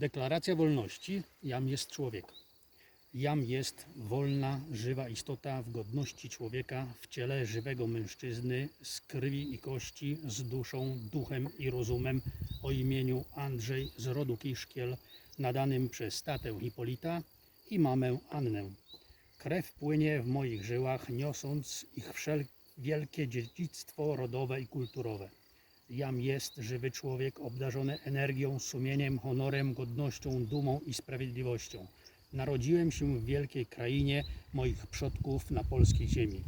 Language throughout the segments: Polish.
Deklaracja wolności jam jest człowiek. Jam jest wolna, żywa istota w godności człowieka, w ciele żywego mężczyzny, z krwi i kości, z duszą, duchem i rozumem, o imieniu Andrzej z rodu Kiszkiel, nadanym przez tatę Hipolita i mamę Annę. Krew płynie w moich żyłach, niosąc ich wszel wielkie dziedzictwo rodowe i kulturowe. Jam jest żywy człowiek obdarzony energią, sumieniem, honorem, godnością, dumą i sprawiedliwością. Narodziłem się w wielkiej krainie moich przodków na polskiej ziemi.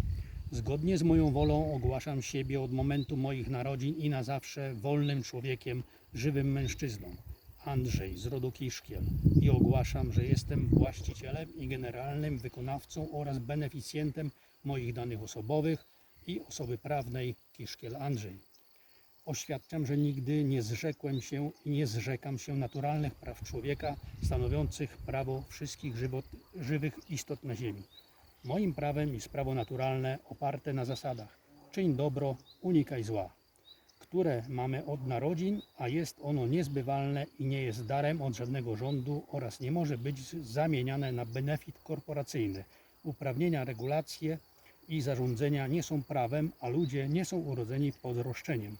Zgodnie z moją wolą ogłaszam siebie od momentu moich narodzin i na zawsze wolnym człowiekiem, żywym mężczyzną. Andrzej z rodu Kiszkiel i ogłaszam, że jestem właścicielem i generalnym wykonawcą oraz beneficjentem moich danych osobowych i osoby prawnej Kiszkiel Andrzej. Oświadczam, że nigdy nie zrzekłem się i nie zrzekam się naturalnych praw człowieka stanowiących prawo wszystkich żywot, żywych istot na ziemi. Moim prawem jest prawo naturalne oparte na zasadach czyń dobro, unikaj zła, które mamy od narodzin, a jest ono niezbywalne i nie jest darem od żadnego rządu oraz nie może być zamieniane na benefit korporacyjny. Uprawnienia, regulacje i zarządzenia nie są prawem, a ludzie nie są urodzeni pod roszczeniem.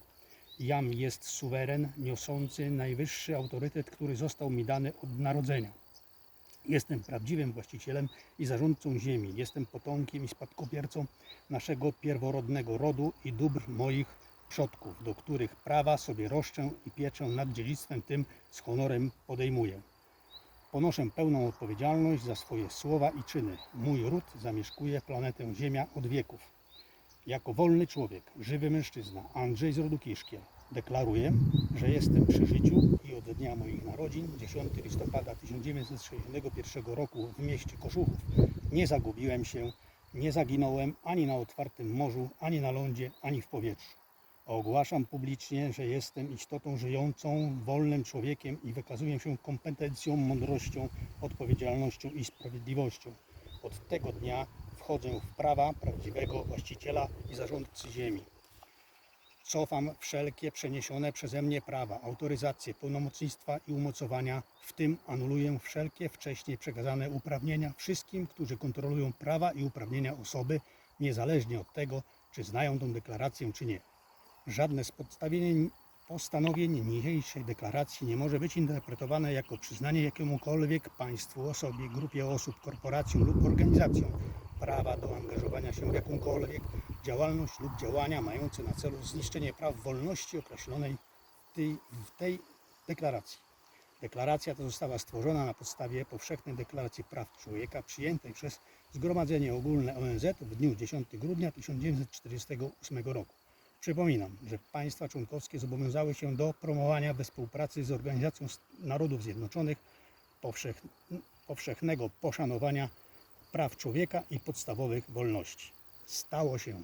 Jam jest suweren niosący najwyższy autorytet, który został mi dany od narodzenia. Jestem prawdziwym właścicielem i zarządcą ziemi. Jestem potomkiem i spadkobiercą naszego pierworodnego rodu i dóbr moich przodków, do których prawa sobie roszczę i pieczę nad dziedzictwem tym z honorem podejmuję. Ponoszę pełną odpowiedzialność za swoje słowa i czyny. Mój ród zamieszkuje planetę Ziemia od wieków. Jako wolny człowiek, żywy mężczyzna, Andrzej z rodu Kiszkiel, deklaruję, że jestem przy życiu i od dnia moich narodzin, 10 listopada 1961 roku w mieście Koszuchów, nie zagubiłem się, nie zaginąłem ani na otwartym morzu, ani na lądzie, ani w powietrzu. Ogłaszam publicznie, że jestem istotą żyjącą, wolnym człowiekiem i wykazuję się kompetencją, mądrością, odpowiedzialnością i sprawiedliwością. Od tego dnia wchodzę w prawa prawdziwego właściciela i zarządcy ziemi. Cofam wszelkie przeniesione przeze mnie prawa, autoryzacje, pełnomocnictwa i umocowania, w tym anuluję wszelkie wcześniej przekazane uprawnienia wszystkim, którzy kontrolują prawa i uprawnienia osoby, niezależnie od tego, czy znają tę deklarację, czy nie. Żadne z postanowień niniejszej deklaracji nie może być interpretowane jako przyznanie jakiemukolwiek państwu, osobie, grupie osób, korporacjom lub organizacjom prawa do angażowania się w jakąkolwiek działalność lub działania mające na celu zniszczenie praw wolności określonej w tej, deklaracji. Deklaracja ta została stworzona na podstawie Powszechnej Deklaracji Praw Człowieka przyjętej przez Zgromadzenie Ogólne ONZ w dniu 10 grudnia 1948 roku. Przypominam, że państwa członkowskie zobowiązały się do promowania we współpracy z Organizacją Narodów Zjednoczonych powszech, powszechnego poszanowania praw człowieka i podstawowych wolności. Stało się.